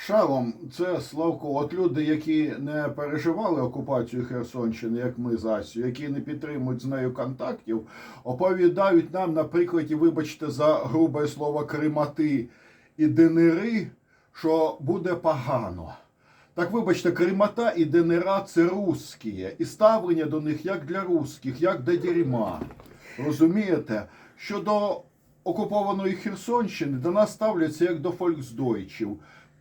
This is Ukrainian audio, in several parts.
Шалом, це Славко. От люди, які не переживали окупацію Херсонщини, як ми з Асю, які не підтримують з нею контактів, оповідають нам на прикладі, вибачте, за грубе слово кримати і денири, що буде погано. Так вибачте, Кримата і Денера це русські, і ставлення до них як для русських, як до дерьма. Розумієте? Щодо окупованої Херсонщини до нас ставляться як до фольксдойчів.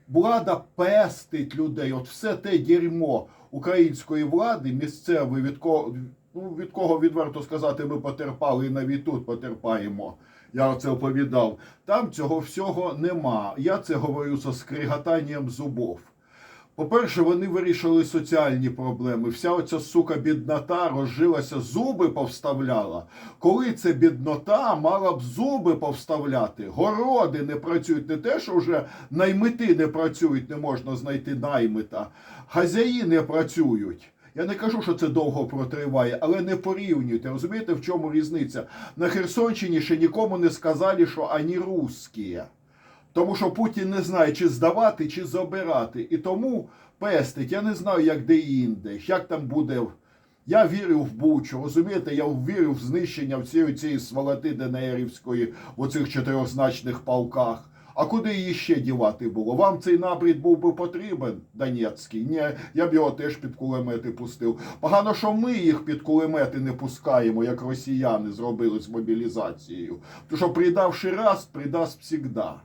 Влада пестить людей. От все те дерьмо української влади, місцевої, від кого, ну, від кого відверто сказати, ми потерпали і навіть тут потерпаємо. Я це оповідав. Там цього всього нема. Я це говорю зі скриготанням зубов. По-перше, вони вирішили соціальні проблеми. Вся оця сука біднота розжилася, зуби повставляла. Коли це біднота мала б зуби повставляти, городи не працюють, не те, що вже наймити не працюють, не можна знайти наймита, хазяї не працюють. Я не кажу, що це довго протриває, але не порівнюйте. Розумієте, в чому різниця? На Херсонщині ще нікому не сказали, що ані русські. Тому що Путін не знає, чи здавати, чи забирати. І тому пестить. Я не знаю, як де інде, як там буде. Я вірю в Бучу, розумієте, я вірю в знищення всієї цієї сволоти ДНРівської в оцих чотирьохзначних полках. А куди її ще дівати було? Вам цей набрід був би потрібен, Донецький? Ні, я б його теж під кулемети пустив. Погано, що ми їх під кулемети не пускаємо, як росіяни зробили з мобілізацією. Тому що придавши раз, придасть всігда.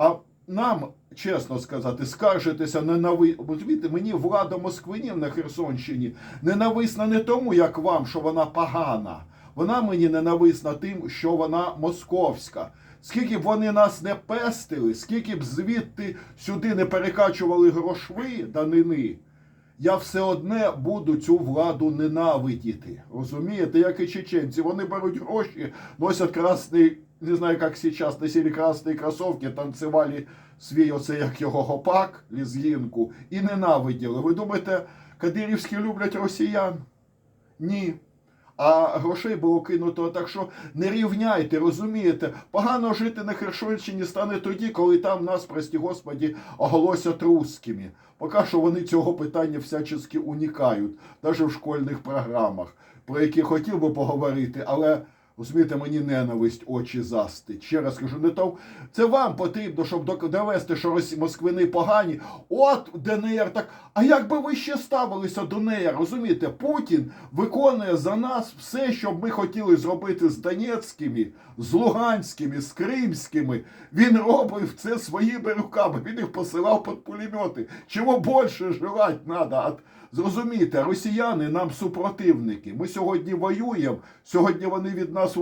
А нам, чесно сказати, скаржитися ненави... Розумієте, мені влада Москвинів на Херсонщині ненависна не тому, як вам, що вона погана. Вона мені ненависна тим, що вона московська. Скільки б вони нас не пестили, скільки б звідти сюди не перекачували грошви данини, я все одне буду цю владу ненавидіти. Розумієте, як і чеченці. Вони беруть гроші, носять красний, не знаю, як зараз, носили красні кросовки, танцювали свій оце, як його гопак, лізгінку, і ненавиділи. Ви думаєте, кадирівські люблять росіян? Ні. А грошей було кинуто так, що не рівняйте, розумієте, погано жити на Херсонщині стане тоді, коли там нас, прості господі, оголосять русскими. Поки що вони цього питання всячески унікають, навіть в школьних програмах, про які хотів би поговорити, але. Розумієте, мені ненависть очі застить. Ще раз кажу, не то це вам потрібно, щоб довести, що Росі... москвини погані. От ДНР так. А як би ви ще ставилися до неї? Розумієте, Путін виконує за нас все, що ми хотіли зробити з Донецькими, з Луганськими, з Кримськими. Він робив це своїми руками. Він їх посилав під пулемети. Чого більше желати треба? Зрозумійте, росіяни нам супротивники. Ми сьогодні воюємо, сьогодні вони від нас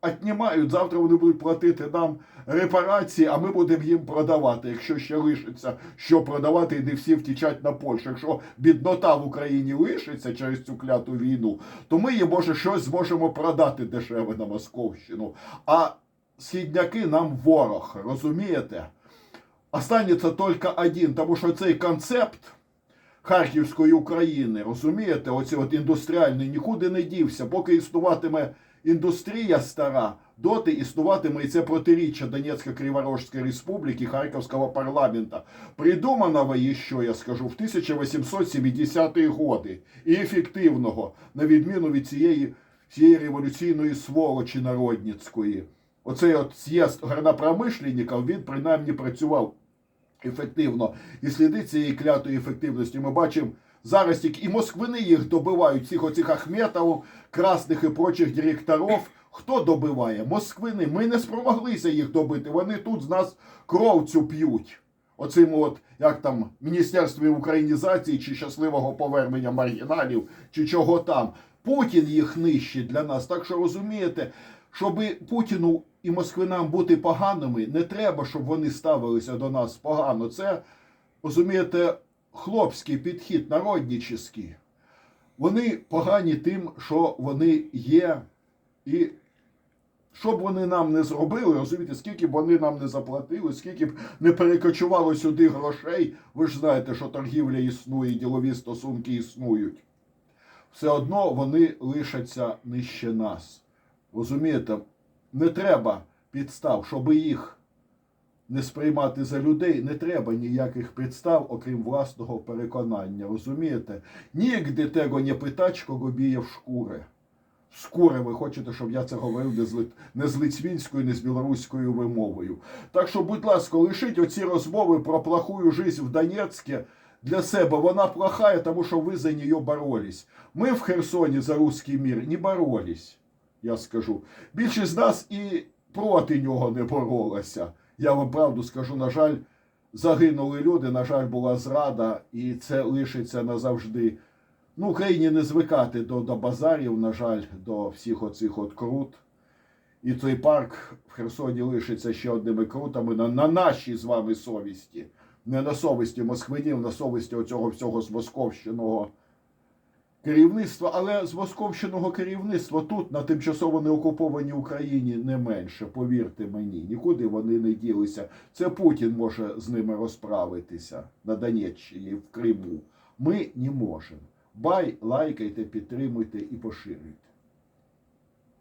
отнімають, завтра вони будуть платити нам репарації, а ми будемо їм продавати, якщо ще лишиться що продавати, і не всі втічать на Польщу. Якщо біднота в Україні лишиться через цю кляту війну, то ми їм може щось зможемо продати дешеве на Московщину. А східняки нам ворог, розумієте? Останеться тільки один, тому що цей концепт. Харківської України, розумієте, оці от індустріальний нікуди не дівся. Поки існуватиме індустрія стара, доти існуватиме і це протиріччя Донецька Криворожської республіки, Харківського парламента. Придуманого, що я скажу, в 1870-ті годи і ефективного, на відміну від цієї, цієї революційної сволочі народницької. Оцей от з'їзд гарнопромишленників, він принаймні працював ефективно. І сліди цієї клятої ефективності ми бачимо зараз тільки і москвини їх добивають, цих оцих Ахметов, красних і прочих директорів. Хто добиває? Москвини. Ми не спромоглися їх добити. Вони тут з нас кров цю п'ють. Оцим от, як там, Міністерстві українізації чи щасливого повернення маргіналів, чи чого там. Путін їх нищить для нас. Так що розумієте, щоб Путіну і Москвинам бути поганими, не треба, щоб вони ставилися до нас погано. Це, розумієте, хлопський підхід, народнічий. Вони погані тим, що вони є. І що б вони нам не зробили, розумієте, скільки б вони нам не заплатили, скільки б не перекочувало сюди грошей, ви ж знаєте, що торгівля існує, ділові стосунки існують. Все одно вони лишаться нижче нас. Розумієте, не треба підстав, щоб їх не сприймати за людей, не треба ніяких підстав, окрім власного переконання. Розумієте? Нігде того не питач, кого біє в шкури. Скоро ви хочете, щоб я це говорив не з, лит... не з литвінською, не з білоруською вимовою. Так що, будь ласка, лишіть оці розмови про плохую жизнь в Донецьку для себе. Вона плохая, тому що ви за неї боролись. Ми в Херсоні за русський мір не боролись, я скажу. Більшість з нас і проти нього не боролася. Я вам правду скажу, на жаль, загинули люди, на жаль, була зрада, і це лишиться назавжди. Ну, Україні не звикати до, до базарів, на жаль, до всіх оцих от крут. І той парк в Херсоні лишиться ще одними крутами на, на нашій з вами совісті. Не на совісті москвинів, на совісті оцього всього з московщиного керівництва, але з московщиного керівництва тут, на тимчасово неокупованій Україні, не менше, повірте мені, нікуди вони не ділися. Це Путін може з ними розправитися на Донеччині, в Криму. Ми не можемо. Бай, лайкайте, підтримуйте і поширюйте.